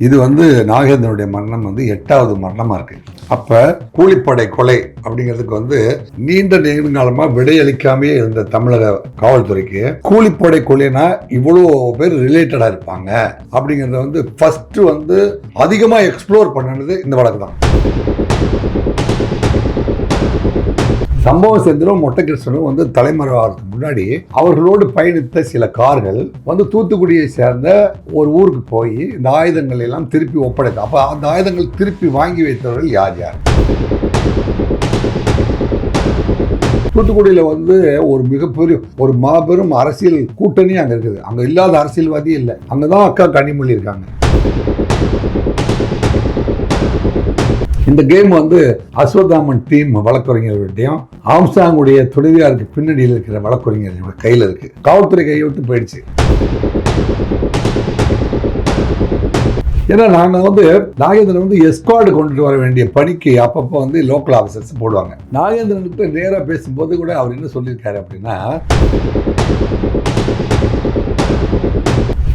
இது வந்து நாகேந்திரனுடைய மரணம் வந்து எட்டாவது மரணமா இருக்கு. அப்ப கூலிப்படை கொலை அப்படிங்கிறதுக்கு வந்து நீண்ட நெடுங்காலமா விடையளிக்காமே இருந்த தமிழக காவல்துறைக்கு கூலிப்படை கொலைனா இவ்வளோ பேர் ரிலேட்டடா இருப்பாங்க அப்படிங்கறத வந்து ஃபர்ஸ்ட் வந்து அதிகமா எக்ஸ்ப்ளோர் பண்ணது இந்த வழக்கு தான். சம்பவம் சேர்ந்தரும் மொட்டகிருஷ்ணனும் வந்து தலைமறைவாகிறதுக்கு முன்னாடி அவர்களோடு பயணித்த சில கார்கள் வந்து தூத்துக்குடியை சேர்ந்த ஒரு ஊருக்கு போய் இந்த ஆயுதங்கள் எல்லாம் திருப்பி ஒப்படைத்து அப்போ அந்த ஆயுதங்கள் திருப்பி வாங்கி வைத்தவர்கள் யார் யார்? தூத்துக்குடியில் வந்து ஒரு மிகப்பெரிய ஒரு மாபெரும் அரசியல் கூட்டணி அங்கே இருக்குது. அங்கே இல்லாத அரசியல்வாதி இல்லை. அங்கே தான் அக்கா கனிமொழி இருக்காங்க. இந்த கேம் வந்து அஸ்வதாமன் டீம் வழக்கறிஞர்களுடையும் ஆம்சாங்குடைய துணைவியாருக்கு பின்னணியில் இருக்கிற வழக்கறிஞர்களோட கையில் இருக்கு. காவல்துறை கையை விட்டு போயிடுச்சு. ஏன்னா நாங்கள் வந்து நாகேந்திரன் வந்து எஸ்கார்டு கொண்டுட்டு வர வேண்டிய பணிக்கு அப்பப்போ வந்து லோக்கல் ஆஃபீஸர்ஸ் போடுவாங்க. நாகேந்திரனுக்கு நேராக பேசும்போது கூட அவர் என்ன சொல்லியிருக்காரு அப்படின்னா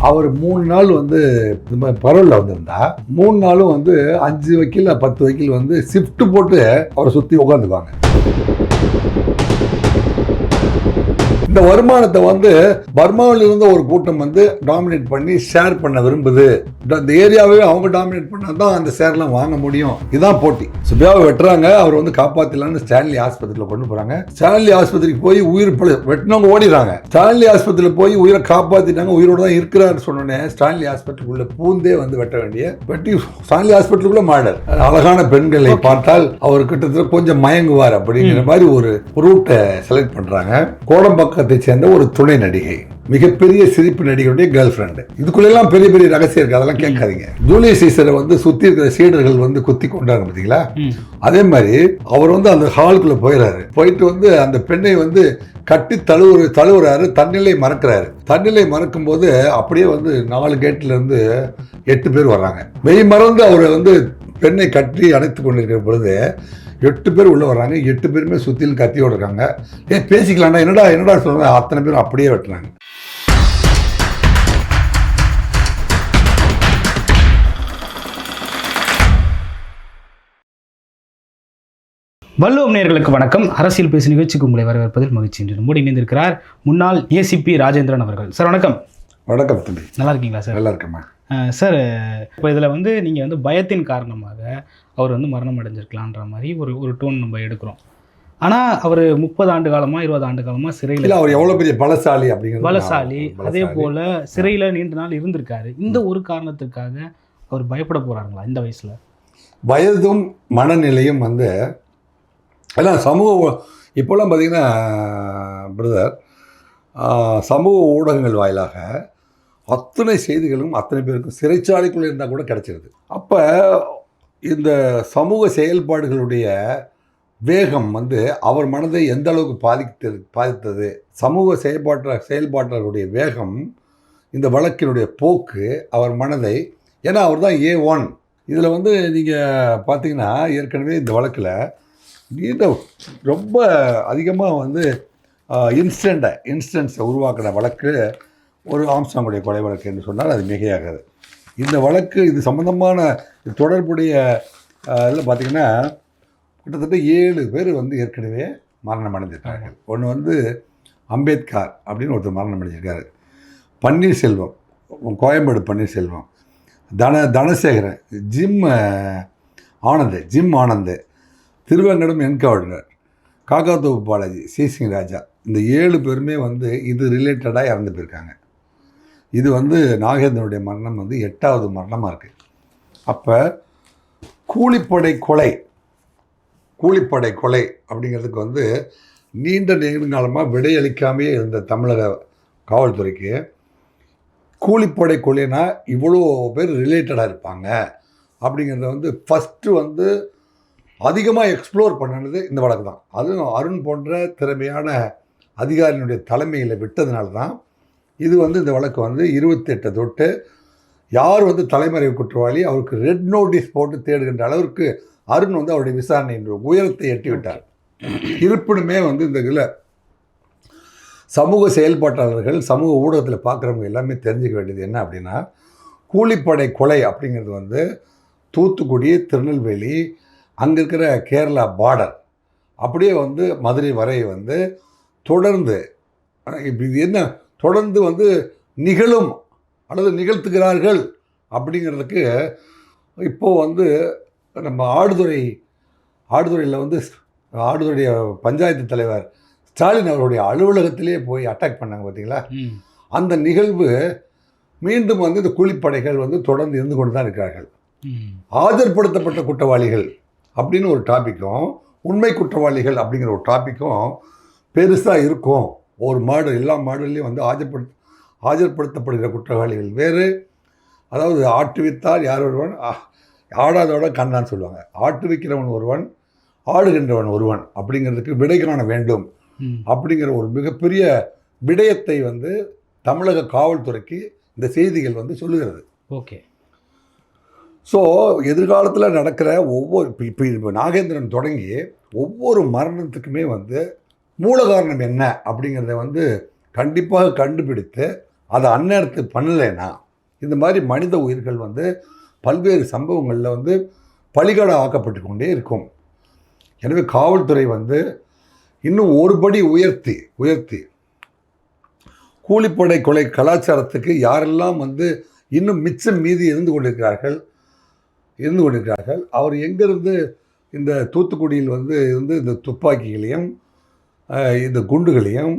அவர் மூணு நாள் வந்து இந்த மாதிரி பரவலில் வந்திருந்தா மூணு நாளும் வந்து அஞ்சு வக்கீல் பத்து வக்கீல் வந்து ஷிஃப்ட் போட்டு அவரை சுற்றி உட்காந்துக்குவாங்க இந்த வருமானத்தை வந்து பர்மாவில் இருந்த ஒரு கூட்டம் வந்து டாமினேட் பண்ணி ஷேர் பண்ண விரும்புது. இந்த ஏரியாவே அவங்க டாமினேட் பண்ணா தான் அந்த ஷேர்லாம் வாங்க முடியும். இதான் போட்டி. சுபியாவை வெட்டுறாங்க. அவர் வந்து காப்பாத்திடலாம்னு ஸ்டான்லி ஆஸ்பத்திரியில் கொண்டு போறாங்க. ஸ்டான்லி ஆஸ்பத்திரிக்கு போய் உயிர் பழு வெட்டினவங்க ஓடிடுறாங்க. ஸ்டான்லி ஆஸ்பத்திரியில் போய் உயிரை காப்பாத்திட்டாங்க. உயிரோட தான் இருக்கிறாரு சொன்னோடனே ஸ்டான்லி ஹாஸ்பிட்டலுக்குள்ள பூந்தே வந்து வெட்ட வேண்டிய வெட்டி ஸ்டான்லி ஹாஸ்பிட்டலுக்குள்ள மாடர் அழகான பெண்களை பார்த்தால் அவர் கிட்டத்தட்ட கொஞ்சம் மயங்குவார் அப்படிங்கிற மாதிரி ஒரு ரூட்டை செலக்ட் பண்றாங்க. கோடம்பாக்கத்தை சேர்ந்த ஒரு துணை நடிகை. மிகப்பெரிய சிரிப்பு நடிகருடைய கேர்ள் ஃப்ரெண்டு இதுக்குள்ளெல்லாம் பெரிய பெரிய ரகசியம் இருக்கு அதெல்லாம் கேட்காதீங்க. ஜூலியஸ் சீசரை வந்து சுத்தி இருக்கிற சீடர்கள் வந்து குத்தி கொண்டாங்க பார்த்தீங்களா அதே மாதிரி அவர் வந்து அந்த ஹாலுக்குள்ள போயிடுறாரு போயிட்டு வந்து அந்த பெண்ணை வந்து கட்டி தழுவுற தழுவுறாரு தன்னிலை மறக்கிறாரு. தன்னிலை மறக்கும் போது அப்படியே வந்து நாலு கேட்ல இருந்து எட்டு பேர் வர்றாங்க. மெய் மறந்து அவரை வந்து பெண்ணை கட்டி அணைத்து கொண்டிருக்கிற பொழுது எட்டு பேர் உள்ள வர்றாங்க. எட்டு பேருமே சுத்திலும் கத்தியோட இருக்காங்க. ஏ பேசிக்கலாம்டா என்னடா என்னடா சொல்றாங்க? அத்தனை பேரும் அப்படியே வெட்டுறாங்க. வள்ளுவம் நேயர்களுக்கு வணக்கம். அரசியல் பேசு நிகழ்ச்சிக்கு உங்களை வரவேற்பதில் மகிழ்ச்சி என்று நம்மோடு இணைந்திருக்கிறார் முன்னாள் ஏசிபி ராஜேந்திரன் அவர்கள். சார் வணக்கம். வணக்கம் தம்பி. நல்லா இருக்கீங்களா சார்? நல்லா இருக்கேம்மா. அஹ் சார் இப்போ இதில் வந்து நீங்கள் வந்து பயத்தின் காரணமாக அவர் வந்து மரணம் அடைஞ்சிருக்கலான்ற மாதிரி ஒரு ஒரு டோன் நம்ம எடுக்கிறோம். ஆனால் அவர் முப்பது ஆண்டு காலமாக இருபது ஆண்டு காலமாக சிறையில் இல்ல அவர் எவ்வளவு பெரிய பலசாலி அப்படிங்கிறது பலசாலி அதே. போல் சிறையில் நீண்ட நாள் இருந்திருக்காரு. இந்த ஒரு காரணத்துக்காக அவர் பயப்பட போகிறாங்களா இந்த வயசில்? வயதும் மனநிலையும் வந்து ஏன்னா சமூக இப்போல்லாம் பார்த்தீங்கன்னா பிரதர் சமூக ஊடகங்கள் வாயிலாக அத்தனை செய்திகளும் அத்தனை பேருக்கும் சிறைச்சாலைக்குள்ளே இருந்தால் கூட கிடைச்சிருது. அப்போ இந்த சமூக செயல்பாடுகளுடைய வேகம் வந்து அவர் மனதை எந்த அளவுக்கு பாதித்தது பாதித்தது? சமூக செயல்பாட்ட செயல்பாட்டாளருடைய வேகம் இந்த வழக்கினுடைய போக்கு அவர் மனதை ஏன்னா அவர் தான் ஏ ஒன் இதில் வந்து நீங்கள் பார்த்தீங்கன்னா ஏற்கனவே இந்த வழக்கில் நீண்ட ரொம்ப அதிகமாக வந்து இன்ஸ்டண்ட்டை இன்ஸ்டன்ஸை உருவாக்கின வழக்கு ஒரு ஆம்சாங்குடைய கொலை வழக்கு என்று சொன்னால் அது மிகையாகாது. இந்த வழக்கு இது சம்பந்தமான இது தொடர்புடைய இதில் பார்த்தீங்கன்னா கிட்டத்தட்ட ஏழு பேர் வந்து ஏற்கனவே மரணம் அடைஞ்சிருக்காங்க ஒன்று வந்து அம்பேத்கர் அப்படின்னு ஒருத்தர் மரணம் அடைஞ்சிருக்காரு. பன்னீர்செல்வம் கோயம்பேடு பன்னீர்செல்வம். தன Dhanasekaran gym Anand gym Anand. Thiruvengadam encounter Kakkathoppu Balaji சிசிங் Raja. இந்த ஏழு பேருமே வந்து இது ரிலேட்டடாக இறந்து போயிருக்காங்க. இது வந்து நாகேந்திரனுடைய மரணம் வந்து எட்டாவது மரணமாக இருக்குது அப்போ கூலிப்படை கொலை கூலிப்படை கொலை அப்படிங்கிறதுக்கு வந்து நீண்ட நெடுங்காலமாக விடையளிக்காமையே இருந்த தமிழக காவல்துறைக்கு கூலிப்படை கொலைனா இவ்வளோ பேர் ரிலேட்டடாக இருப்பாங்க அப்படிங்கிறத வந்து ஃபஸ்ட்டு வந்து அதிகமாக எக்ஸ்ப்ளோர் பண்ணினது இந்த வழக்கு தான். அதுவும் அருண் போன்ற திறமையான அதிகாரியினுடைய தலைமையில் விட்டதுனால தான் இது வந்து இந்த வழக்கு வந்து இருபத்தெட்டு தொட்டு யார் வந்து தலைமறைவு குற்றவாளி அவருக்கு ரெட் நோட்டீஸ் போட்டு தேடுகின்ற அளவிற்கு அருண் வந்து அவருடைய விசாரணையின் உயரத்தை எட்டி விட்டார். இருப்பினுமே வந்து இந்த இதில் சமூக செயல்பாட்டாளர்கள் சமூக ஊடகத்தில் பார்க்குறவங்க எல்லாமே தெரிஞ்சுக்க வேண்டியது என்ன அப்படின்னா கூலிப்படை கொலை அப்படிங்கிறது வந்து தூத்துக்குடி திருநெல்வேலி அங்கே இருக்கிற கேரளா பார்டர் அப்படியே வந்து மதுரை வரை வந்து தொடர்ந்து இது என்ன? தொடர்ந்து வந்து நிகழும் அல்லது நிகழ்த்துகிறார்கள் அப்படிங்கிறதுக்கு இப்போது வந்து நம்ம ஆடுதுறை ஆடுதுறையில் வந்து ஆடுதுறைய பஞ்சாயத்து தலைவர் ஸ்டாலின் அவருடைய அலுவலகத்திலே போய் அட்டாக் பண்ணாங்க பார்த்தீங்களா அந்த நிகழ்வு மீண்டும் வந்து இந்த கூலிப்படைகள் வந்து தொடர்ந்து இருந்து கொண்டு தான் இருக்கிறார்கள். ம். ஆஜர்படுத்தப்பட்ட குற்றவாளிகள் அப்படின்னு ஒரு டாப்பிக்கும் உண்மை குற்றவாளிகள் அப்படிங்கிற ஒரு டாப்பிக்கும் பெருசாக இருக்கும். ஒரு மாடு எல்லா மாடுலையும் வந்து ஆஜர்படுத்த ஆஜர்படுத்தப்படுகிற குற்றவாளிகள் வேறு. அதாவது ஆட்டுவித்தால் யார் ஒருவன்? ஆடாதோட கண்ணான்னு சொல்லுவாங்க. ஆட்டுவிக்கிறவன் ஒருவன் ஆடுகின்றவன் ஒருவன் அப்படிங்கிறதுக்கு விடை காண வேண்டும். அப்படிங்கிற ஒரு மிகப்பெரிய விடயத்தை வந்து தமிழக காவல்துறைக்கு இந்த செய்திகள் வந்து சொல்லுகிறது. ஓகே. ஸோ எதிர்காலத்தில் நடக்கிற ஒவ்வொரு இப்போ இப்போ இப்போ நாகேந்திரன் தொடங்கி ஒவ்வொரு மரணத்துக்குமே வந்து மூல காரணம் என்ன அப்படிங்கிறத வந்து கண்டிப்பாக கண்டுபிடித்து அதை அந்நேரத்து பண்ணலைன்னா இந்த மாதிரி மனித உயிர்கள் வந்து பல்வேறு சம்பவங்களில் வந்து பலிகடா ஆக்கப்பட்டு கொண்டே இருக்கும். எனவே காவல்துறை வந்து இன்னும் ஒரு படி உயர்த்தி உயர்த்தி. கூலிப்படை கொலை கலாச்சாரத்துக்கு யாரெல்லாம் வந்து இன்னும் மிச்சம் மீதி இருந்து கொண்டிருக்கிறார்கள் இருந்து கொண்டிருக்கிறார்கள். அவர் எங்கேருந்து இந்த தூத்துக்குடியில் வந்து இருந்து இந்த துப்பாக்கிகளையும் இந்த குண்டுகளையும்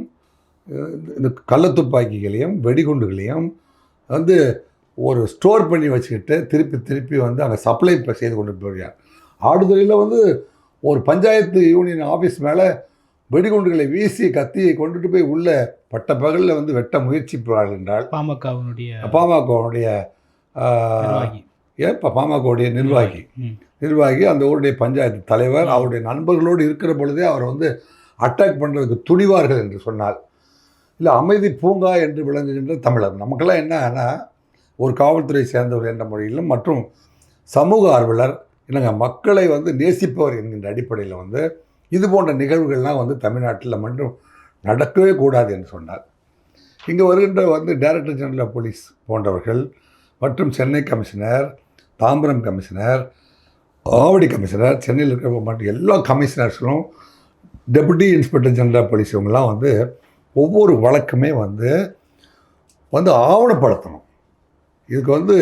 இந்த கள்ளத்துப்பாக்கிகளையும் வெடிகுண்டுகளையும் வந்து ஒரு ஸ்டோர் பண்ணி வச்சுக்கிட்டு திருப்பி திருப்பி வந்து அங்கே சப்ளை செய்து கொண்டு போகிறார். ஆடுதுறையில் வந்து ஒரு பஞ்சாயத்து யூனியன் ஆஃபீஸ் மேலே வெடிகுண்டுகளை வீசி கத்தியை கொண்டுட்டு போய் உள்ள பட்ட பகலில் வந்து வெட்ட முயற்சிப்பார்கள் என்றால் பாமகவினுடைய பாமகவுடைய இப்போ பாமகவுடைய நிர்வாகி. நிர்வாகி. அந்த ஊருடைய பஞ்சாயத்து தலைவர் அவருடைய நண்பர்களோடு இருக்கிற பொழுதே அவர் வந்து அட்டாக் பண்ணுறதுக்கு துணிவார்கள் என்று சொன்னால் இல்லை அமைதி பூங்கா என்று விளங்குகின்ற தமிழர். நமக்கெல்லாம் என்னன்னா ஒரு காவல்துறை சேர்ந்தவர் என்ற முறையிலும் மற்றும் சமூக ஆர்வலர் என்னங்க மக்களை வந்து நேசிப்பவர் என்கின்ற அடிப்படையில் வந்து இது போன்ற நிகழ்வுகள்லாம் வந்து தமிழ்நாட்டில் மட்டும் நடக்கவே கூடாது என்று சொன்னார். இங்கே வருகின்ற வந்து டைரக்டர் ஜெனரல் ஆஃப் போலீஸ் போன்றவர்கள் மற்றும் Chennai commissioner Tambaram commissioner Avadi commissioner சென்னையில் இருக்கிற மாட்டு எல்லா கமிஷனர்ஸும் டெபுட்டி இன்ஸ்பெக்டர் ஜெனரல் போலீஸ் இவங்கெல்லாம் வந்து ஒவ்வொரு வழக்குமே வந்து வந்து ஆவணப்படுத்தணும். இதுக்கு வந்து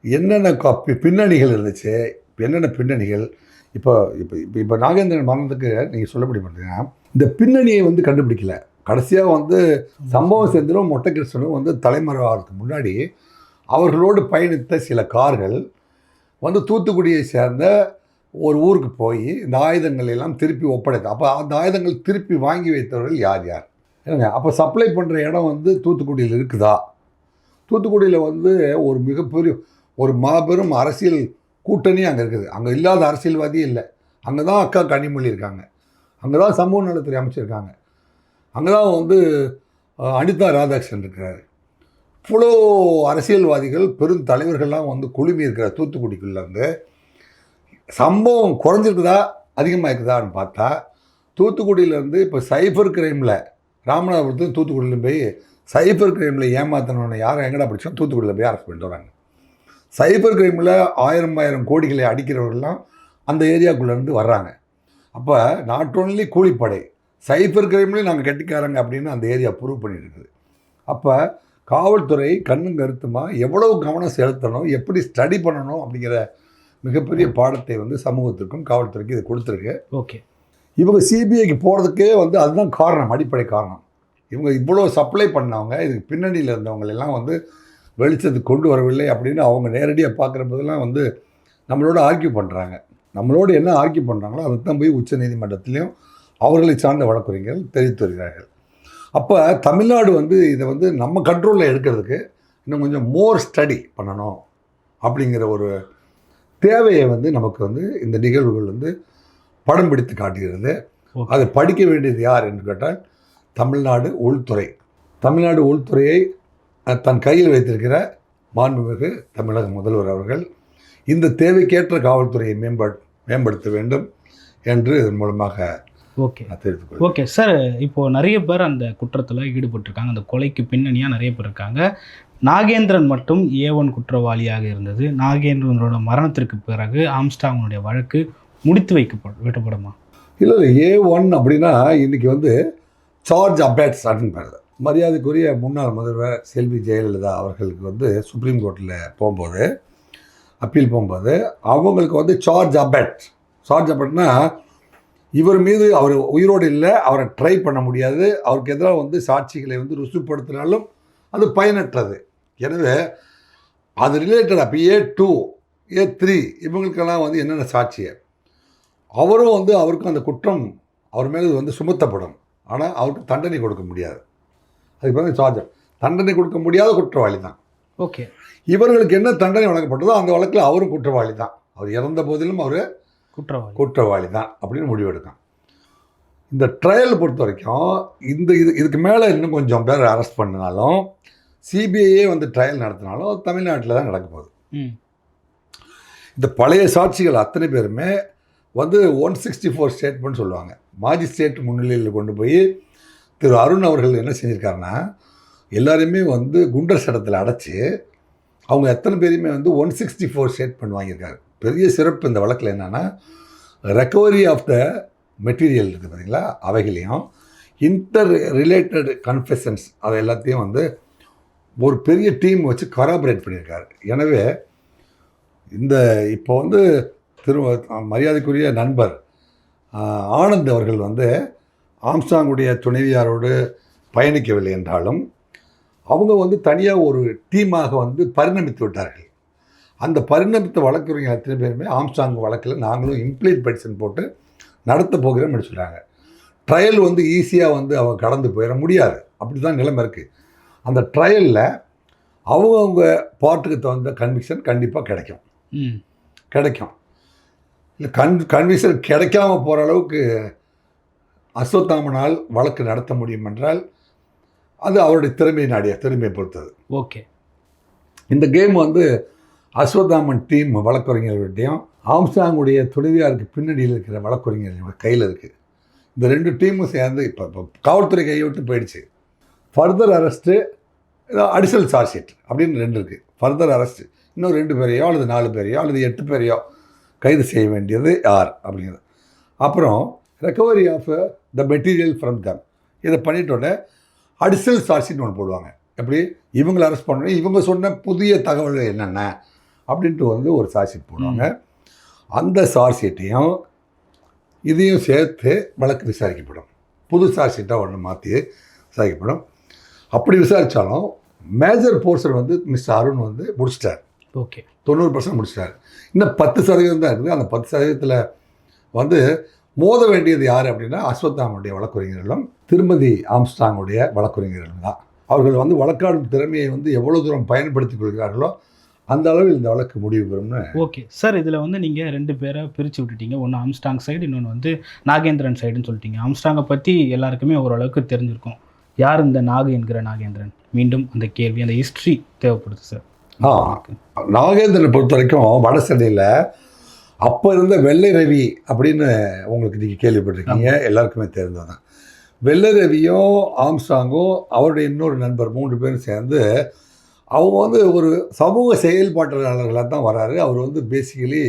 என்னென்ன க- பி- பின்னணிகள் இருந்துச்சு என்னென்ன பின்னணிகள் இப்போ இப்போ இப்போ இப்போ நாகேந்திரன் மரணத்துக்கு நீங்கள் சொல்லப்படி பார்த்தீங்கன்னா இந்த பின்னணியை வந்து கண்டுபிடிக்கல. கடைசியாக வந்து சம்பவம் செந்திலும் மொட்டை கிருஷ்ணனும் வந்து தலைமறைவாகிறதுக்கு முன்னாடி அவர்களோடு பயணித்த சில கார்கள் வந்து தூத்துக்குடியை சேர்ந்த ஒரு ஊருக்கு போய் இந்த ஆயுதங்கள் எல்லாம் திருப்பி ஒப்படைத்து அப்போ அந்த ஆயுதங்கள் திருப்பி வாங்கி வைத்தவர்கள் யார் யார்? என்னங்க அப்போ சப்ளை பண்ணுற இடம் வந்து தூத்துக்குடியில் இருக்குதா? தூத்துக்குடியில் வந்து ஒரு மிகப்பெரிய ஒரு மாபெரும் அரசியல் கூட்டணி அங்கே இருக்குது. அங்கே இல்லாத அரசியல்வாதி இல்லை. அங்கே தான் அக்கா கனிமொழி இருக்காங்க. அங்கே தான் சமூக நலத்துறை அமைச்சிருக்காங்க. அங்கே தான் வந்து அனிதா ராதாகிருஷ்ணன் இருக்கிறாரு. இவ்வளோ அரசியல்வாதிகள் பெரும் தலைவர்கள்லாம் வந்து குழுமி இருக்கிற தூத்துக்குடிக்குள்ளே வந்து சம்பவம் குறைஞ்சிருக்குதா அதிகமாக இருக்குதான்னு பார்த்தா தூத்துக்குடியிலேருந்து இப்போ சைபர் கிரைமில் ராமநாதபுரத்து தூத்துக்குடியில் போய் சைபர் கிரைமில் ஏமாத்தினவனை யாரும் எங்கடா பிடிச்சோம் தூத்துக்குடியில் போய் அரெஸ்ட் பண்ணிட்டு வராங்க. சைபர் கிரைமில் ஆயிரம் ஆயிரம் கோடிகளை அடிக்கிறவர்கள்லாம் அந்த ஏரியாக்குள்ளேருந்து வர்றாங்க. அப்போ நாட் ஓன்லி கூலிப்படை சைபர் கிரைம்லேயும் நாங்கள் கெட்டிக்காரங்க அப்படின்னு அந்த ஏரியா ப்ரூவ் பண்ணியிருக்குது அப்போ காவல்துறை கண்ணும் கருத்துமா எவ்வளவு கவனம் செலுத்தணும் எப்படி ஸ்டடி பண்ணணும் அப்படிங்கிற மிகப்பெரிய பாடத்தை வந்து சமூகத்திற்கும் காவல்துறைக்கு இது கொடுத்துருக்கு. ஓகே. இவங்க சிபிஐக்கு போகிறதுக்கே வந்து அதுதான் காரணம் அடிப்படை காரணம். இவங்க இவ்வளோ சப்ளை பண்ணவங்க இதுக்கு பின்னணியில் இருந்தவங்க எல்லாம் வந்து வெளிச்சத்துக்கு கொண்டு வரவில்லை அப்படின்னு அவங்க நேரடியாக பார்க்குற போதெல்லாம் வந்து நம்மளோட ஆர்கியூ பண்ணுறாங்க நம்மளோட என்ன ஆர்கியூ பண்ணுறாங்களோ அதை தான் போய் உச்ச நீதிமன்றத்திலையும் அவர்களை சார்ந்த வழக்குரைஞர்கள் தெரிவித்து வருகிறார்கள். அப்போ தமிழ்நாடு வந்து இதை வந்து நம்ம கண்ட்ரோலில் எடுக்கிறதுக்கு இன்னும் கொஞ்சம் மோர் ஸ்டடி பண்ணணும் அப்படிங்கிற ஒரு தேவையை வந்து நமக்கு வந்து இந்த நிகழ்வுகள் வந்து படம் பிடித்து காட்டுகிறது. அதை படிக்க வேண்டியது யார் என்று கேட்டால் தமிழ்நாடு உள்துறை தமிழ்நாடு உள்துறையை தன் கையில் வைத்திருக்கிற மாண்புமிகு தமிழக முதல்வர் அவர்கள் இந்த தேவைக்கேற்ற காவல்துறையை மேம்பட் மேம்படுத்த வேண்டும் என்று இதன் மூலமாக ஓகே. ஓகே சார் இப்போ நிறைய பேர் அந்த குற்றத்தில் ஈடுபட்டிருக்காங்க. அந்த கொலைக்கு பின்னணியாக நிறைய பேர் இருக்காங்க. நாகேந்திரன் மட்டும் ஏ ஒன் குற்றவாளியாக இருந்தது. நாகேந்திரனோட மரணத்திற்கு பிறகு ஆம்ஸ்டாங்கனுடைய வழக்கு முடித்து வைக்கப்படும் விடப்படுமா இல்லை இல்லை ஏ ஒன் அப்படின்னா இன்னைக்கு வந்து சார்ஜ் அபேட்ஸ் அப்படின்னு பேர் மரியாதைக்குரிய முன்னாள் முதல்வர் செல்வி ஜெயலலிதா அவர்களுக்கு வந்து சுப்ரீம் கோர்ட்டில் போகும்போது அப்பீல் போகும்போது அவங்களுக்கு வந்து சார்ஜ் அபேட் சார்ஜ் அபேட்னா இவர் மீது அவர் உயிரோடு இல்லை அவரை ட்ரை பண்ண முடியாது. அவருக்கு எதிராக வந்து சாட்சிகளை வந்து ருசுப்படுத்தினாலும் அது பயனற்றது. எனவே அது ரிலேட்டடாக இப்போ ஏ டூ ஏ த்ரீ இவங்களுக்கெல்லாம் வந்து என்னென்ன சாட்சியை அவரும் வந்து அவருக்கும் அந்த குற்றம் அவர் மேலே வந்து சுமத்தப்படும். ஆனால் அவருக்கு தண்டனை கொடுக்க முடியாது. அதுக்கு பிறகு சார்ஜ் தண்டனை கொடுக்க முடியாத குற்றவாளி தான் ஓகே இவர்களுக்கு என்ன தண்டனை வழங்கப்பட்டதோ அந்த வழக்கில் அவரும் குற்றவாளி தான் அவர் இறந்த போதிலும் அவர் குற்றவாளி. குற்றவாளி தான் அப்படின்னு முடிவெடுக்கும் இந்த ட்ரையல் பொறுத்த வரைக்கும் இந்த இது இதுக்கு மேலே இன்னும் கொஞ்சம் பேர் அரெஸ்ட் பண்ணினாலும் சிபிஐயே வந்து ட்ரையல் நடத்தினாலும் தமிழ்நாட்டில் தான் நடக்க போகுது. இந்த பழைய சாட்சிகள் அத்தனை பேருமே வந்து ஒன் சிக்ஸ்டி ஃபோர் ஸ்டேட்மெண்ட் சொல்லுவாங்க. மாஜிஸ்ட்ரேட் முன்னிலையில் கொண்டு போய் திரு அருண் அவர்கள் என்ன செஞ்சுருக்காருன்னா எல்லாரையுமே வந்து குண்டர் சட்டத்தில் அடைச்சி அவங்க எத்தனை பேரையுமே வந்து ஒன் சிக்ஸ்டி ஃபோர் ஸ்டேட்மெண்ட் வாங்கியிருக்காரு. பெரிய சிறப்பு இந்த வழக்கில் என்னென்னா ரெக்கவரி ஆஃப் த மெட்டீரியல் இருக்குது பார்த்தீங்களா அவைகளையும் இன்டர் ரிலேட்டட் கன்ஃபெஷன்ஸ் அதை எல்லாத்தையும் வந்து ஒரு பெரிய டீம் வச்சு கராபரேட் பண்ணியிருக்காரு. எனவே இந்த இப்போ வந்து திரு மரியாதைக்குரிய நண்பர் ஆனந்த் அவர்கள் வந்து ஆம்சாங்குடைய துணைவியாரோடு பயணிக்கவில்லை என்றாலும் அவங்க வந்து தனியாக ஒரு டீமாக வந்து பரிணமித்து விட்டார்கள். அந்த பரிணமித்த வழக்குரைஞர் அத்தனை பேருமே ஆம்ஸ்டாங் வழக்கில் நாங்களும் இம்ப்ளீட் பெடிஷன் போட்டு நடத்த போகிறோம்னு சொல்கிறாங்க ட்ரையல் வந்து ஈஸியாக வந்து அவங்க கடந்து போயிட முடியாது. அப்படி தான் நிலைமை இருக்குது அந்த ட்ரையலில் அவங்கவுங்க பாட்டுக்கு தகுந்த கன்விக்ஷன் கண்டிப்பாக கிடைக்கும். ம். கிடைக்கும். இல்லை கன் கன்விக்ஷன் கிடைக்காம போகிற அளவுக்கு அஸ்வத்தாமனால் வழக்கு நடத்த முடியும் என்றால் அது அவருடைய திறமையை நாடிய திறமையை பொறுத்தது. ஓகே. இந்த கேம் வந்து அஸ்வதாமன் டீம் வழக்கறிஞர்கள்ட்டையும் ஆம்சாங்குடைய துணைவியாருக்கு பின்னணியில் இருக்கிற வழக்கறிஞர்கள் கையில் இருக்குது இந்த ரெண்டு டீமும் சேர்ந்து இப்போ இப்போ காவல்துறை கையை விட்டு போயிடுச்சு further arrest additional charge sheet அப்படின்னு ரெண்டு இருக்குது ஃபர்தர் அரெஸ்ட்டு இன்னும் ரெண்டு பேரையோ அல்லது நாலு பேரையோ அல்லது எட்டு பேரையோ கைது செய்ய வேண்டியது யார் அப்படிங்கிறது. அப்புறம் recovery of the material from them இதை பண்ணிட்டோன்னே அடிஷனல் சார்ஜ் ஷீட் ஒன்று போடுவாங்க. எப்படி? இவங்களை அரெஸ்ட் பண்ணணும். இவங்க சொன்ன புதிய தகவல்கள் என்னென்ன? அப்படின்ட்டு வந்து ஒரு சார்ஜ் ஷீட் போடுவாங்க அந்த சார்ஜ் ஷீட்டையும் இதையும் சேர்த்து வழக்கு விசாரிக்கப்படும். புது சார்ஜ் ஷீட்டாக ஒன்று மாற்றி விசாரிக்கப்படும். அப்படி விசாரித்தாலும் மேஜர் போர்ஷன் வந்து மிஸ்டர் அருண் வந்து முடிச்சிட்டார். ஓகே. தொண்ணூறு பர்சன்ட் முடிச்சிட்டார். இன்னும் பத்து சதவீதம் தான் இருக்குது. அந்த பத்து சதவீதத்தில் வந்து மோத வேண்டியது யார் அப்படின்னா அஸ்வத்தாமுடைய வழக்கறிஞர்களும் திருமதி ஆம்ஸ்டாங்குடைய வழக்கறிஞர்களும் தான். அவர்கள் வந்து வழக்காடும் திறமையை வந்து எவ்வளோ தூரம் பயன்படுத்திக் கொள்கிறார்களோ அந்த அளவில் இந்த வழக்கு முடிவு பெறும்னு ஓகே. சார் இதில் வந்து நீங்கள் ரெண்டு பேரை பிரித்து விட்டுட்டீங்க. ஒன்று ஆம்ஸ்டாங் சைடு இன்னொன்று வந்து நாகேந்திரன் சைடுன்னு சொல்லிட்டீங்க. ஆம்ஸ்டாங்கை பற்றி எல்லாருக்குமே ஓரளவுக்கு தெரிஞ்சிருக்கும். யார் இந்த நாகு என்கிற நாகேந்திரன்? மீண்டும் அந்த கேள்வி அந்த ஹிஸ்ட்ரி தேவைப்படுது சார் ஆ நாகேந்திரனை பொறுத்த வரைக்கும் வடசென்னையில் அப்போ இருந்த வெள்ளை ரவி அப்படின்னு உங்களுக்கு நீங்கள் கேள்விப்பட்டிருக்கீங்க. எல்லாருக்குமே தெரிந்தது தான் வெள்ளை ரவியும் ஆம்ஸ்டாங்கும் அவருடைய இன்னொரு நண்பர் மூன்று பேரும் சேர்ந்து அவங்க வந்து ஒரு சமூக செயல்பாட்டாளர்களாக தான் வராரு. அவர் வந்து பேசிக்கலி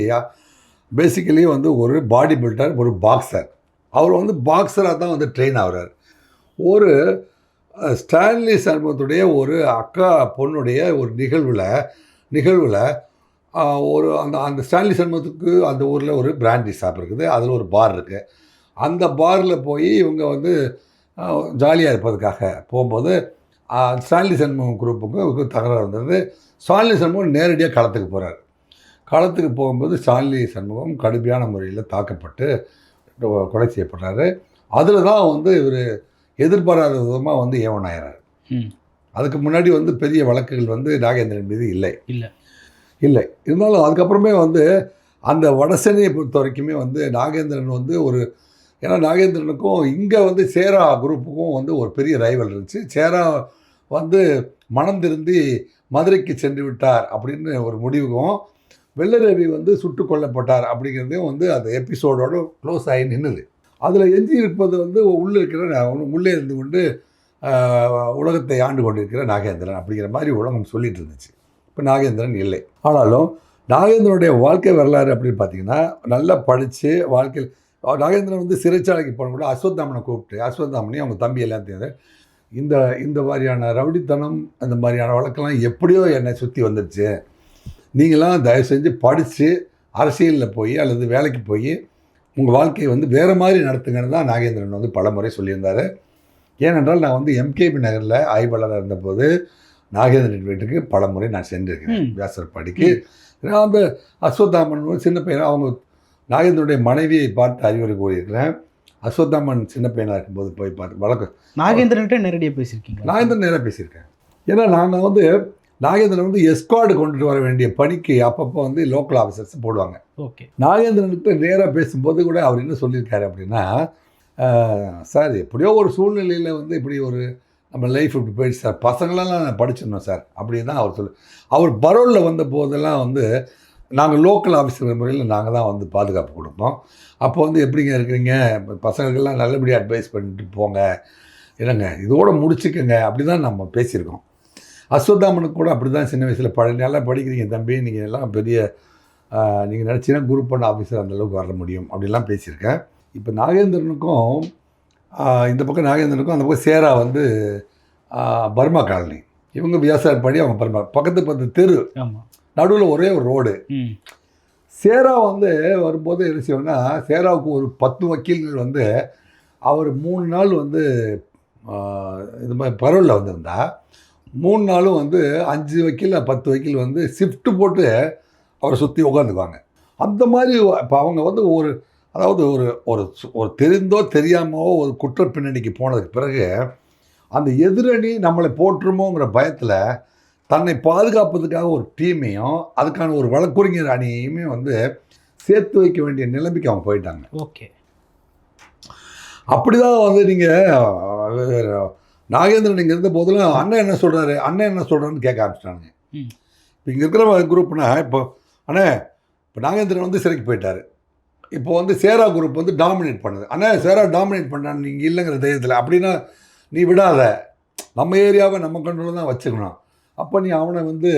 பேசிக்கலி வந்து ஒரு பாடி பில்டர் ஒரு பாக்ஸர் அவர் வந்து பாக்ஸராக தான் வந்து ட்ரெயின் ஆகிறார். ஒரு ஸ்டான்லி சண்முகத்துடைய ஒரு அக்கா பொண்ணுடைய ஒரு நிகழ்வில் நிகழ்வில் ஒரு அந்த அந்த ஸ்டான்லி சண்முகத்துக்கு அந்த ஊரில் ஒரு பிராண்டி ஷாப் இருக்குது. அதில் ஒரு பார் இருக்குது அந்த பாரில் போய் இவங்க வந்து ஜாலியாக இருப்பதுக்காக போகும்போது ஸ்டான்லி சண்முகம் குரூப்புக்கு தகராறு வந்தது ஸ்டான்லி சண்முகம் நேரடியாக களத்துக்கு போகிறார் களத்துக்கு போகும்போது ஸ்டான்லி சண்முகம் கடுமையான முறையில் தாக்கப்பட்டு கொலை செய்யப்படுறாரு. அதில் தான் வந்து இவர் எதிர்பாராத விதமாக வந்து ஏவனாயிறார் அதுக்கு முன்னாடி வந்து பெரிய வழக்குகள் வந்து நாகேந்திரன் மீது இல்லை. இல்லை. இல்லை. இருந்தாலும் அதுக்கப்புறமே வந்து அந்த வடசென்னையை பொறுத்த வரைக்குமே வந்து நாகேந்திரன் வந்து ஒரு ஏன்னா நாகேந்திரனுக்கும் இங்கே வந்து சேரா குரூப்புக்கும் வந்து ஒரு பெரிய ரைவல் இருந்துச்சு. சேரா வந்து மனம் திருந்தி மதுரைக்கு சென்று விட்டார் அப்படின்னு ஒரு முடிவுக்கும் வெள்ளரவி வந்து சுட்டு கொல்லப்பட்டார் அப்படிங்கிறதையும் வந்து அந்த எபிசோடோடு க்ளோஸ் ஆகி நின்றுது அதில் எஞ்சி இருப்பது வந்து உள்ளே இருக்கிற நான் உள்ளே இருந்து கொண்டு உலகத்தை ஆண்டு கொண்டிருக்கிற நாகேந்திரன் அப்படிங்கிற மாதிரி உலகம் சொல்லிட்டு இருந்துச்சு. இப்போ நாகேந்திரன் இல்லை. ஆனாலும் நாகேந்திரனுடைய வாழ்க்கை வரலாறு அப்படின்னு பார்த்தீங்கன்னா நல்லா படித்து வாழ்க்கையில் நாகேந்திரன் வந்து சிறைச்சாலைக்கு போன கூட அஸ்வத்தாமனை கூப்பிட்டு அஸ்வத்தாமனையும் அவங்க தம்பி எல்லாம் தெரியாது இந்த இந்த மாதிரியான ரவுடித்தனம் அந்த மாதிரியான வழக்கெல்லாம் எப்படியோ என்னை சுற்றி வந்துடுச்சு நீங்களாம் தயவு செஞ்சு படித்து அரசியலில் போய் அல்லது வேலைக்கு போய் உங்கள் வாழ்க்கையை வந்து வேறு மாதிரி நடத்துங்கன்னு தான் நாகேந்திரன் வந்து பல முறை சொல்லியிருந்தார். ஏனென்றால் நான் வந்து எம்கேபி நகரில் ஆய்வாளராக இருந்தபோது நாகேந்திரன் வீட்டுக்கு பல முறை நான் சென்றிருக்கிறேன். ம். வியாசர் படிக்கு. அந்த அஸ்வத்தாமன் சின்ன பையன் அவங்க நாகேந்திரனுடைய மனைவியை பார்த்து அறிவுரை கூறியிருக்கிறேன். அஸ்வத்தாமன் சின்ன பையனாக இருக்கும்போது போய் பார்த்து வழக்கம் நாகேந்திரன்ட்ட நேரடியாக பேசியிருக்கீங்களா? நாகேந்திரன் நேராக பேசியிருக்கேன். ஏன்னா நாங்கள் வந்து நாகேந்திரன் வந்து எஸ்கார்டு கொண்டுட்டு வர வேண்டிய பணிக்கு அப்பப்போ வந்து லோக்கல் ஆஃபீஸர்ஸ் போடுவாங்க. ஓகே. நாகேந்திரனுக்கு நேராக பேசும்போது கூட அவர் என்ன சொல்லியிருக்காரு அப்படின்னா "ஆஹ், சார் எப்படியோ ஒரு சூழ்நிலையில் வந்து இப்படி ஒரு நம்ம லைஃப் இப்படி போயிடுச்சு சார். பசங்களெல்லாம் நான் படிச்சிடணும் சார். அப்படின்னு தான் அவர் சொல்லு அவர் பரோலில் வந்த போதெல்லாம் வந்து நாங்கள் லோக்கல் ஆஃபீஸர் முறையில் நாங்கள் தான் வந்து பாதுகாப்பு கொடுப்போம். அப்போ வந்து எப்படிங்க இருக்கிறீங்க? பசங்களுக்கெல்லாம் நல்லபடியாக அட்வைஸ் பண்ணிட்டு போங்க. என்னங்க? இதோட முடிச்சுக்கங்க. அப்படி தான் நம்ம பேசியிருக்கோம். அஸ்வத்தாமனுக்கு கூட அப்படி தான் சின்ன வயசில் பழ நல்லா படிக்கிறீங்க தம்பி. நீங்கள் எல்லாம் பெரிய நீங்கள் நினச்சினா குரூப் ஒன் ஆஃபீஸர் அந்தளவுக்கு வர முடியும். அப்படிலாம் பேசியிருக்கேன். இப்போ நாகேந்திரனுக்கும் இந்த பக்கம் நாகேந்திரனுக்கும் அந்த பக்கம் சேரா வந்து பர்மா காலனி. இவங்க வியாசார் படி அவங்க பர்மா பக்கத்து பக்கத்து தெரு. ஆமாம் நடுவில் ஒரே ஒரு ரோடு. சேரா வந்து வரும்போது என்ன செய்வோம்னா சேராவுக்கு ஒரு பத்து வக்கீல்கள் வந்து அவர் மூணு நாள் வந்து இது மாதிரி பரோலில் வந்திருந்தா மூணு நாளும் வந்து அஞ்சு வக்கீல் பத்து வக்கீல் வந்து ஷிஃப்ட் போட்டு அவரை சுற்றி உட்காந்துக்குவாங்க அந்த மாதிரி இப்போ அவங்க வந்து ஒரு அதாவது ஒரு ஒரு ஒரு தெரிந்தோ தெரியாமோ ஒரு குற்ற பின்னணிக்கு போனதுக்கு பிறகு அந்த எதிரணி நம்மளை போற்றுமோங்கிற பயத்தில் தன்னை பாதுகாப்பதுக்காக ஒரு டீமையும் அதுக்கான ஒரு வழக்குரைஞர் அணியையுமே வந்து சேர்த்து வைக்க வேண்டிய நிலைமைக்கு அவங்க போயிட்டாங்க. ஓகே. அப்படி தான் வந்து நீங்கள் நாகேந்திரன் இங்கே இருந்த போதெல்லாம் அண்ணன் என்ன சொல்கிறாரு அண்ணன் என்ன சொல்கிறாருன்னு கேட்க ஆரம்பிச்சிட்டாங்க ம். இப்போ இங்கே இருக்கிற குரூப்னா இப்போ அண்ணே இப்போ நாகேந்திரன் வந்து சிறைக்கு போயிட்டாரு. இப்போ வந்து சேரா குரூப் வந்து டாமினேட் பண்ணுது. அண்ணா சேரா டாமினேட் பண்ணான்னு நீங்கள் இல்லைங்கிற தைரியத்தில் அப்படின்னா நீ விடாத. நம்ம ஏரியாவை நம்ம கண்ட்ரோல் தான் வச்சுக்கணும். அப்போ நீ அவனை வந்து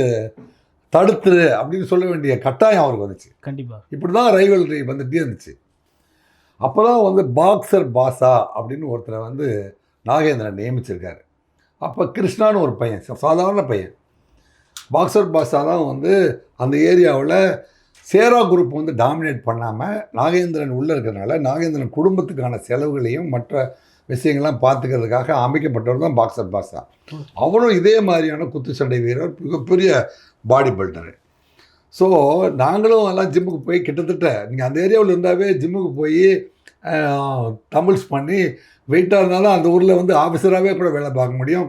தடுத்துரு அப்படின்னு சொல்ல வேண்டிய கட்டாயம் அவருக்கு வந்துச்சு. கண்டிப்பாக இப்படி தான் ரைவல்ரி வந்துட்டே இருந்துச்சு. அப்போ தான் வந்து பாக்ஸர் பாசா அப்படின்னு ஒருத்தரை வந்து நாகேந்திரன் நியமிச்சிருக்காரு. அப்போ கிருஷ்ணான்னு ஒரு பையன் சாதாரண பையன். பாக்ஸர் பாசா தான் வந்து அந்த ஏரியாவில் சேரா குரூப் வந்து டாமினேட் பண்ணாமல் நாகேந்திரன் உள்ளே இருக்கிறனால நாகேந்திரன் குடும்பத்துக்கான செலவுகளையும் மற்ற விஷயங்கள்லாம் பார்த்துக்கிறதுக்காக அமைக்கப்பட்டவர் தான் பாக்ஸர் பாசா அவரும் இதே மாதிரியான குத்துச்சண்டை வீரர் மிகப்பெரிய பாடி பில்டரு ஸோ நாங்களும் எல்லாம் ஜிம்முக்கு போய் கிட்டத்தட்ட நீங்கள் அந்த ஏரியாவில் இருந்தாவே ஜிம்முக்கு போய் தமிழ்ஸ் பண்ணி வெயிட்டாக இருந்தாலும் அந்த ஊரில் வந்து ஆஃபீஸராகவே கூட வேலை பார்க்க முடியும்.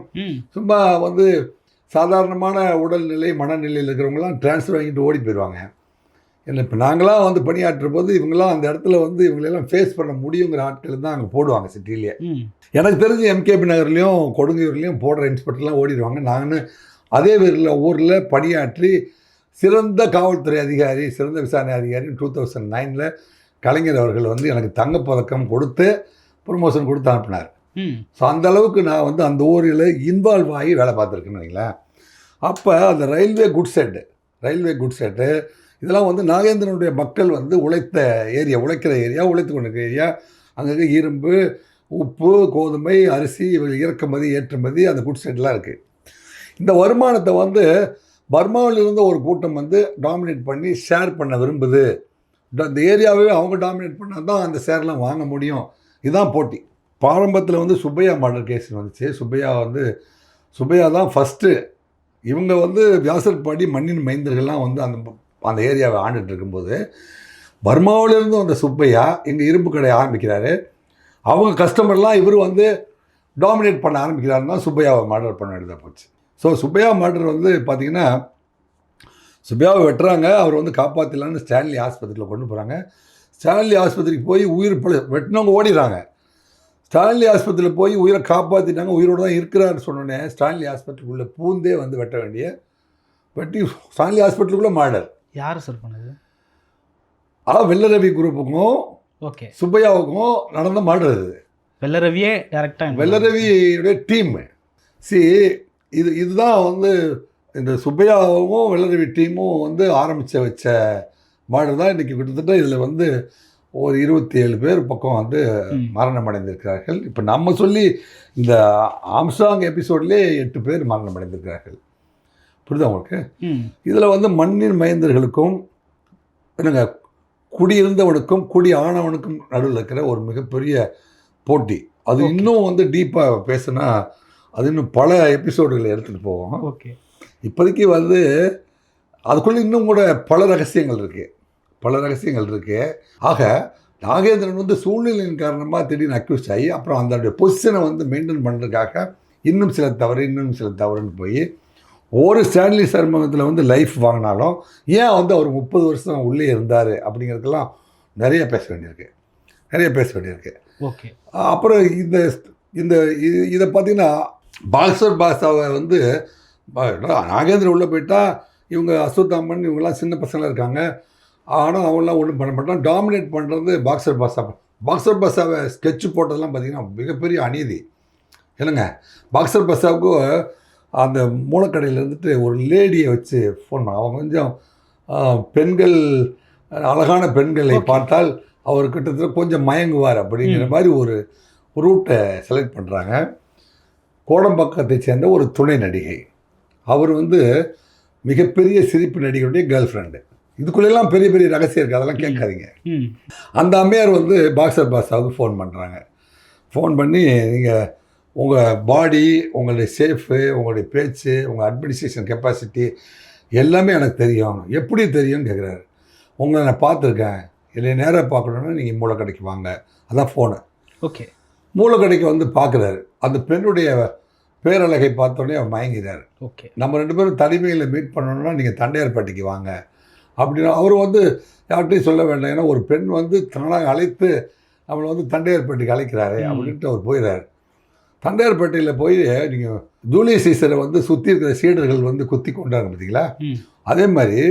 சும்மா வந்து சாதாரணமான உடல்நிலை மனநிலையில் இருக்கிறவங்களாம் ட்ரான்ஸ்ஃபர் வாங்கிட்டு ஓடி போயிடுவாங்க இல்லை இப்போ நாங்களாம் வந்து பணியாற்றுற போது இவங்களாம் அந்த இடத்துல வந்து இவங்களெல்லாம் ஃபேஸ் பண்ண முடியுங்கிற ஆட்கள் தான் அங்கே போடுவாங்க சிட்டிலேயே எனக்கு தெரிஞ்சு எம்கேபி நகர்லேயும் கொடுங்கையூர்லேயும் போடுற இன்ஸ்பெக்டர்லாம் ஓடிடுவாங்க. நாங்கள் அதே ஊரில் ஊரில் பணியாற்றி சிறந்த காவல்துறை அதிகாரி சிறந்த விசாரணை அதிகாரி டூ தௌசண்ட் நைனில் கலைஞர் அவர்கள் வந்து எனக்கு தங்கப்பதக்கம் கொடுத்து ப்ரொமோஷன் கொடுத்து அனுப்பினார். ஸோ அந்த அளவுக்கு நான் வந்து அந்த ஊரில் இன்வால்வ் ஆகி வேலை பார்த்துருக்கேன்னு வைங்களேன். அப்போ அந்த railway good shed railway good shed இதெல்லாம் வந்து நாகேந்திரனுடைய மக்கள் வந்து உழைத்த ஏரியா உழைக்கிற ஏரியா உழைத்து கொண்டிருக்கிற ஏரியா. அங்கங்கே இரும்பு உப்பு கோதுமை அரிசி இறக்குமதி ஏற்றுமதி அந்த குட் செட்லாம் இருக்குது இந்த வருமானத்தை வந்து பர்மாவில் இருந்த ஒரு கூட்டம் வந்து டாமினேட் பண்ணி ஷேர் பண்ண விரும்புது. இந்த ஏரியாவே அவங்க டாமினேட் பண்ணால் தான் அந்த ஷேர்லாம் வாங்க முடியும். இதுதான் போட்டி. பாரம்பத்தில் வந்து சுப்பையா மர்டர் கேஸ் வந்துச்சு. சுப்பையா வந்து சுப்பையா தான் ஃபஸ்ட்டு. இவங்க வந்து வியாசர் பாடி மண்ணின் மைந்தர்கள்லாம் வந்து அந்த அந்த ஏரியாவை ஆண்டுட்டு இருக்கும்போது பர்மாவிலிருந்து வந்த சுப்பையா இங்கே இரும்பு கடை ஆரம்பிக்கிறாரு. அவங்க கஸ்டமர்லாம் இவர் வந்து டாமினேட் பண்ண ஆரம்பிக்கிறாருன்னா சுப்பையாவை மர்டர் பண்ண வேண்டியதாக போச்சு. ஸோ சுப்பையா மர்டர் வந்து பார்த்திங்கன்னா சுப்பையாவை வெட்டுறாங்க அவர் வந்து காப்பாற்றலான்னு ஸ்டான்லி ஆஸ்பத்திரியில் கொண்டு போகிறாங்க ஸ்டான்லி ஆஸ்பத்திரிக்கு போய் உயிர் பழி வெட்டினவங்க ஓடிடுறாங்க. ஸ்டான்லி ஆஸ்பத்திரியில் போய் உயிரை காப்பாற்றிட்டாங்க உயிரோடு தான் இருக்கிறாருன்னு சொன்னோடனே ஸ்டான்லி ஆஸ்பத்திரிக்குள்ளே பூந்தே வந்து வெட்ட வேண்டிய வெட்டி ஸ்டான்லி ஹாஸ்பிட்டலுக்குள்ளே மாடர் யார் சார் பண்ணது? ஆ வெள்ளரவி குரூப்புக்கும் ஓகே. சுப்பையாவுக்கும் நடந்த மாடர் இது வெள்ளரவியே டேரெக்டாக வெள்ளரவியுடைய டீம் சி இது இதுதான் வந்து இந்த சுப்பையாவும் வெள்ளரவி டீமும் வந்து ஆரம்பித்து வச்ச மாடு தான் இன்றைக்கி கிட்டத்தட்ட இதில் வந்து ஒரு இருபத்தி ஏழு பேர் பக்கம் வந்து. மரணம் அடைந்திருக்கிறார்கள் இப்போ நம்ம சொல்லி இந்த ஆம்ஸ்டாங் எபிசோட்லேயே எட்டு பேர் மரணம் அடைந்திருக்கிறார்கள் புரியுதா உங்களுக்கு? இதில் வந்து மண்ணின் மைந்தர்களுக்கும் என்னங்க குடியிருந்தவனுக்கும் குடி ஆனவனுக்கும் நடுவில் இருக்கிற ஒரு மிகப்பெரிய போட்டி. அது. இன்னும் வந்து டீப்பாக பேசுனா அது இன்னும் பல எபிசோடுகளை எடுத்துகிட்டு போவோம். ஓகே இப்போதைக்கு வந்து அதுக்குள்ளே இன்னும் கூட பல ரகசியங்கள் இருக்குது பல ரகசியங்கள் இருக்குது ஆக நாகேந்திரன் வந்து சூழ்நிலையின் காரணமாக திடீர்னு அக்யூஸ் ஆகி அப்புறம் அந்த பொசிஷனை வந்து மெயின்டைன் பண்ணுறதுக்காக இன்னும் சில தவறு இன்னும் சில தவறுன்னு போய் ஒரு ஸ்டான்லி சர்மகத்தில் வந்து லைஃப் வாங்கினாலும் ஏன் வந்து அவர் முப்பது வருஷம் உள்ளே இருந்தார் அப்படிங்கிறதுக்கெல்லாம் நிறைய பேச வேண்டியிருக்கு. நிறைய பேச வேண்டியிருக்கு. ஓகே. அப்புறம் இந்த இந்த இது இதை பார்த்தீங்கன்னா பாக்ஸர் பாஷாவை வந்து நாகேந்திரன் உள்ளே போயிட்டா இவங்க அசுத்தாமன் இவங்கெல்லாம் சின்ன பசங்களாக இருக்காங்க. ஆனால் அவங்களாம் ஒன்றும் பண்ண மாட்டான். டாமினேட் பண்ணுறது பாக்ஸர் பாஷா பாக்ஸர் பாஷாவை ஸ்கெட்ச் போட்டதெல்லாம் பார்த்தீங்கன்னா மிகப்பெரிய அநீதி. என்னங்க? பாக்ஸர் பாஷாவுக்கு அந்த மூலக்கடையில் இருந்துட்டு ஒரு லேடியை வச்சு ஃபோன் பண்ண. அவங்க கொஞ்சம் பெண்கள் அழகான பெண்களை. பார்த்தால் அவர் கிட்டத்தட்ட கொஞ்சம் மயங்குவார் அப்படிங்கிற. மாதிரி ஒரு ரூட்டை செலக்ட் பண்ணுறாங்க கோடம்பாக்கத்தை சேர்ந்த ஒரு துணை நடிகை. அவர் வந்து மிகப்பெரிய சிரிப்பு நடிகருடைய கேர்ள் ஃப்ரெண்டு இதுக்குள்ளெல்லாம் பெரிய பெரிய ரகசியம் இருக்குது அதெல்லாம் கேட்காதீங்க. அந்த அம்மையார் வந்து பாக்ஸர் பாஷாவுக்கு ஃபோன் பண்ணுறாங்க ஃபோன் பண்ணி நீங்கள் உங்கள் பாடி உங்களுடைய சேஃபு உங்களுடைய பேச்சு உங்கள் அட்மினிஸ்ட்ரேஷன் கெப்பாசிட்டி எல்லாமே எனக்கு தெரியும். எப்படி தெரியும்னு கேட்குறாரு உங்களை நான் பார்த்துருக்கேன். இல்லை நேராக பார்க்கணுன்னா நீங்கள் மூளைக்கடைக்கு வாங்க. அதான் ஃபோனு ஓகே மூளைக்கடைக்கு வந்து பார்க்குறாரு. அந்த பெண்ணுடைய பேரழகை பார்த்தோன்னே அவர் மயங்கிறார் ஓகே நம்ம ரெண்டு பேரும் தனிமையில் மீட் பண்ணணும்னா நீங்கள் தண்டையார்பட்டிக்கு வாங்க. அப்படின்னு அவர் வந்து யார்கிட்டையும் சொல்ல வேண்டாம். ஏன்னா ஒரு பெண் வந்து தானாக அழைத்து நம்மளை வந்து தண்டையார்பட்டிக்கு அழைக்கிறாரு. அப்படின்ட்டு அவர் போயிடுறாரு தண்டையார்பட்டியில் போய் நீங்கள் ஜூலி சீசரை வந்து சுற்றி இருக்கிற சீடர்கள் வந்து குத்தி கொண்டாங்க பார்த்தீங்களா அதே மாதிரி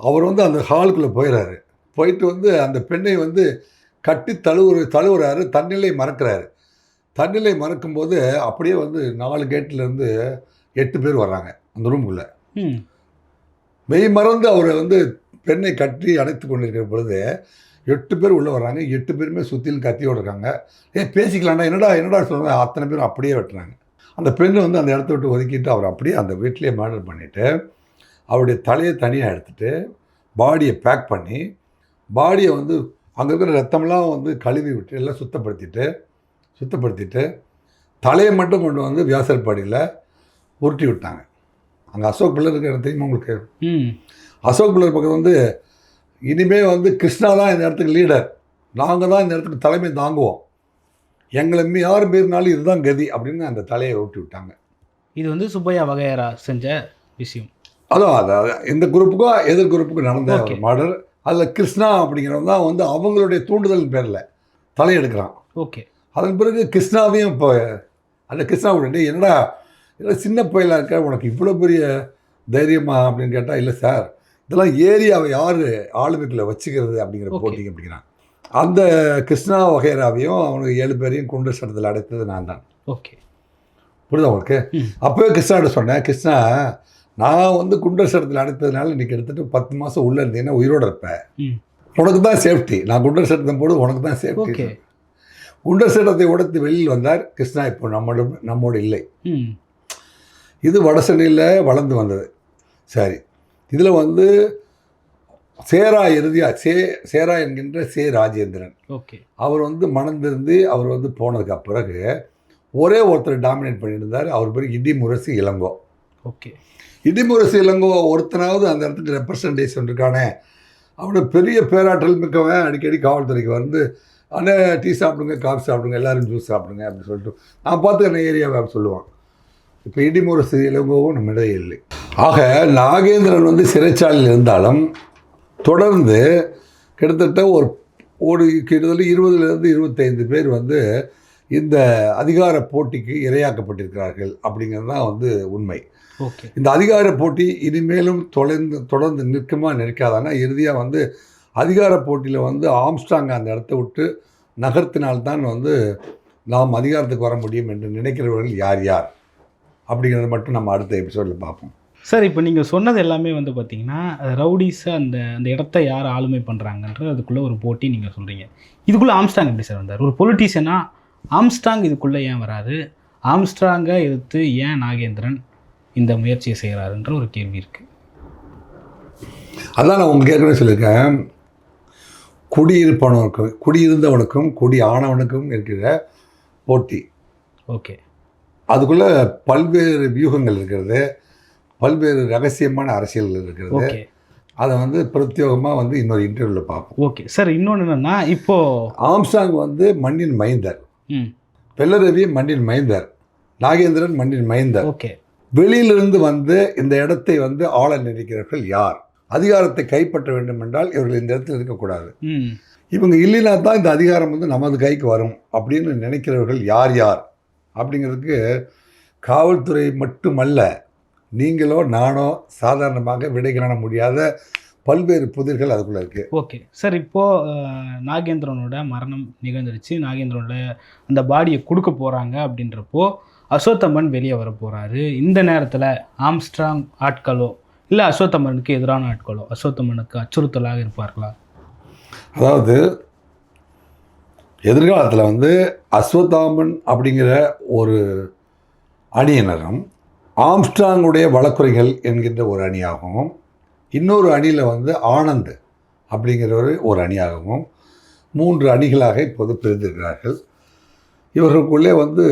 அவர் வந்து அந்த ஹாலுக்குள்ளே போயிடுறாரு போயிட்டு வந்து அந்த பெண்ணை வந்து கட்டி தழுவுற தழுவுறாரு தன்னிலை மறக்கிறாரு. தன்னிலை மறக்கும்போது அப்படியே வந்து நாலு கேட்லேருந்து எட்டு பேர் வர்றாங்க அந்த ரூமுக்குள்ளே. மெய் மறந்து அவரை வந்து பெண்ணை கட்டி அணைத்து கொண்டிருக்கிற பொழுது எட்டு பேர் உள்ளே வர்றாங்க. எட்டு பேருமே சுற்றிலும் கத்தியோடு இருக்காங்க. ஏ பேசிக்கலாம்டா. என்னடா என்னடா சொல்கிறாங்க அத்தனை பேரும் அப்படியே வெட்டுறாங்க. அந்த பெண்ணை வந்து அந்த இடத்த விட்டு ஒதுக்கிட்டு அவர் அப்படியே அந்த வீட்டிலேயே மர்டர் பண்ணிவிட்டு அவருடைய தலையை தனியாக எடுத்துட்டு பாடியை பேக் பண்ணி பாடியை வந்து அங்கே இருக்கிற ரத்தமெல்லாம் வந்து கழுவி விட்டு எல்லாம் சுத்தப்படுத்திட்டு சுத்தப்படுத்திட்டு தலையை மட்டும் கொண்டு வந்து வியாசர்பாடியில் உருட்டி விட்டாங்க. அங்கே அசோக் பிள்ளை இருக்கிற இடம் தெரியுமா உங்களுக்கு அசோக் பிள்ளை பக்கம் வந்து இனிமே வந்து கிருஷ்ணா தான் இந்த இடத்துக்கு லீடர் நாங்கள் தான் இந்த இடத்துக்கு தலைமை தாங்குவோம். எங்களை மீ யார் மீறினாலும் இதுதான் கதி அப்படின்னு அந்த தலையை ஊட்டி விட்டாங்க. இது வந்து சுப்பையா வகையரா செஞ்ச விஷயம். அதான் அது இந்த குரூப்புக்கும் எதிர் குரூப்புக்கும் நடந்த ஒரு. மாடல். அதில் கிருஷ்ணா அப்படிங்கிறவன் தான் வந்து அவங்களுடைய தூண்டுதல் பேரில் தலையெடுக்கிறான் ஓகே அதன் பிறகு கிருஷ்ணாவையும் இப்போ அந்த கிருஷ்ணா விட்டு என்னடா இல்லை சின்ன பையலாக இருக்க? உனக்கு இவ்வளோ பெரிய தைரியமா? அப்படின்னு கேட்டால் இல்லை சார். இதெல்லாம் ஏரியாவை யார் ஆளுமைக்குள்ள வச்சுக்கிறது அப்படிங்கிற. போட்டிங்க அப்படிங்கிறான். அந்த கிருஷ்ணா வகைராவையும் அவனுக்கு ஏழு பேரையும் குண்டு சட்டத்தில் அடைத்தது நான் தான். ஓகே. புரியுதா உங்களுக்கு. அப்போவே கிருஷ்ணாட்ட சொன்னேன் கிருஷ்ணா நான் வந்து குண்டர் சட்டத்தில் அடைத்ததுனால இன்னைக்கு எடுத்துட்டு பத்து மாதம் உள்ளே இருந்தீங்கன்னா உயிரோடு இருப்பேன் உனக்கு தான் சேஃப்டி நான் குண்டர் சட்டத்தை போது உனக்கு தான் சேஃப்டி குண்டர் சட்டத்தை உடைத்து வெளியில் வந்தார் கிருஷ்ணா. இப்போ நம்மோட நம்மோடு இல்லை. இது வடசென்னையில் வளர்ந்து வந்தது. சரி. இதில் வந்து சேரா இறுதியா சே சேரா என்கின்ற சே ராஜேந்திரன். ஓகே. அவர் வந்து மணந்திருந்து அவர் வந்து போனதுக்கு பிறகு ஒரே ஒருத்தர் டாமினேட் பண்ணியிருந்தார். அவர் பேர் இடிமுரசு இளங்கோ. ஓகே. இடிமுரசு இளங்கோ ஒருத்தனாவது அந்த இடத்துக்கு ரெப்ரசன்டேஷன் இருக்கானே. அவனை பெரிய பேராற்றல் மிக்கவன். அடிக்கடி காவல்துறைக்கு வந்து அண்ணே டீ சாப்பிடுங்க காஃபி சாப்பிடுங்க எல்லாரும் ஜூஸ் சாப்பிடுங்க அப்படின்னு சொல்லிட்டு நான் பார்த்துக்கிறேன் ஏரியாவை அப்படி சொல்லுவான். இப்போ இடிமுரசு இளங்கோவும் நம்மிடையே இல்லை. ஆக நாகேந்திரன் வந்து சிறைச்சாலையில் இருந்தாலும் தொடர்ந்து கிட்டத்தட்ட ஒரு ஒரு கிட்டத்தட்ட இருபதுலேருந்து இருபத்தைந்து பேர் வந்து இந்த அதிகார போட்டிக்கு இரையாக்கப்பட்டிருக்கிறார்கள் அப்படிங்கிறது தான் வந்து உண்மை. ஓகே. இந்த அதிகார போட்டி இனிமேலும் தொடர்ந்து தொடர்ந்து நிற்குமா நிற்காதானா இறுதியாக வந்து அதிகார போட்டியில் வந்து ஆம்ஸ்டாங் அந்த இடத்த விட்டு நகர்த்தினால்தான் வந்து நாம் அதிகாரத்துக்கு வர முடியும் என்று நினைக்கிறவர்கள் யார் யார்? அப்படிங்கிறத மட்டும் நம்ம அடுத்த எபிசோடில் பார்ப்போம். சார் இப்போ நீங்கள் சொன்னது எல்லாமே வந்து பார்த்தீங்கன்னா ரவுடிஸை அந்த அந்த இடத்த யார் ஆளுமை பண்ணுறாங்கன்ற அதுக்குள்ளே ஒரு போட்டி நீங்கள் சொல்கிறீங்க இதுக்குள்ளே ஆம்ஸ்டாங் எப்படி சார் வந்தார்? ஒரு பொலிட்டீஷியனா ஆம்ஸ்டாங் இதுக்குள்ளே ஏன் வராது? ஆம்ஸ்டாங்கை எதிர்த்து ஏன் நாகேந்திரன் இந்த முயற்சியை செய்கிறாருன்ற ஒரு கேள்வி இருக்குது அதான் நான் உங்களுக்கு ஏற்கனவே சொல்லியிருக்கேன். குடியிருப்பவனுக்கும் குடியிருந்தவனுக்கும் குடி ஆனவனுக்கும் இருக்கிற போட்டி. ஓகே. அதுக்குள்ளே பல்வேறு வியூகங்கள் இருக்கிறது. பல்வேறு ரகசியமான அரசியல்கள் இருக்கிறது. அதை வந்து பிரத்யேகமாக வந்து இன்னொரு இன்டர்வியூவில் பார்ப்போம். ஓகே. சார் இன்னொன்று என்னென்னா இப்போது ஆம்ஸ்டாங் வந்து மண்ணின் மைந்தர். வெள்ளரவி மண்ணின் மைந்தர். நாகேந்திரன் மண்ணின் மைந்தர். ஓகே. வெளியிலிருந்து வந்து இந்த இடத்தை வந்து ஆள நினைக்கிறவர்கள் யார்? அதிகாரத்தை கைப்பற்ற வேண்டும் என்றால் இவர்கள் இந்த இடத்தில் இருக்கக்கூடாது. இவங்க இல்லைனா தான் இந்த அதிகாரம் வந்து நமது கைக்கு வரும் அப்படின்னு நினைக்கிறவர்கள் யார் யார்? அப்படிங்கிறதுக்கு காவல்துறை மட்டுமல்ல நீங்களோ நானோ சாதாரணமாக விடை காண முடியாத பல்வேறு புதிர்கள் அதுக்குள்ளே இருக்குது ஓகே. சார் இப்போது நாகேந்திரனோட மரணம் நிகழ்ந்துருச்சு. நாகேந்திரனோட அந்த பாடியை கொடுக்க போகிறாங்க அப்படின்றப்போ அசோத்தம்மன் வெளியே வர போகிறாரு இந்த நேரத்தில் ஆம்ஸ்ட்ராங் ஆட்களோ இல்லை அசோத்தம்மனுக்கு எதிரான ஆட்களோ அசோத்தம்மனுக்கு அச்சுறுத்தலாக இருப்பார்களா? அதாவது எதிர்காலத்தில் வந்து அஸ்வத்தாமன் அப்படிங்கிற ஒரு அணியினரும் ஆம்ஸ்ட்ராங்குடைய வழக்குரைகள் என்கின்ற ஒரு அணியாகவும் இன்னொரு அணியில் வந்து ஆனந்த் அப்படிங்கிறவர் ஒரு அணியாகவும் மூன்று அணிகளாக இப்போது பிரிந்திருக்கிறார்கள். இவர்களுக்குள்ளே வந்து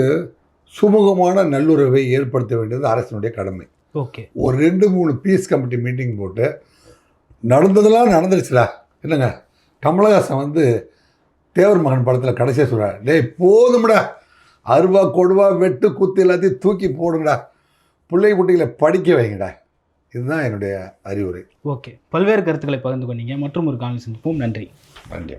சுமூகமான நல்லுறவை ஏற்படுத்த வேண்டியது அரசினுடைய கடமை. ஓகே. ஒரு ரெண்டு மூணு பீஸ் கமிட்டி மீட்டிங் போட்டு நடந்ததெல்லாம் நடந்துருச்சுடா என்னங்க? கமலஹாசன் வந்து தேவர் மகன் படத்தில் கடைசியாக சொல்கிறார் டேய் போதும்டா. அருவா கொடுவா வெட்டு குத்து எல்லாத்தையும் தூக்கி போடுங்கடா. பிள்ளை குட்டிகளை படிக்க வைங்கடா. இதுதான் என்னுடைய அறிவுரை. ஓகே. பல்வேறு கருத்துக்களை பகிர்ந்து கொண்டீங்க. மற்றும் ஒரு காணொலி சந்திப்போம். நன்றி. நன்றி.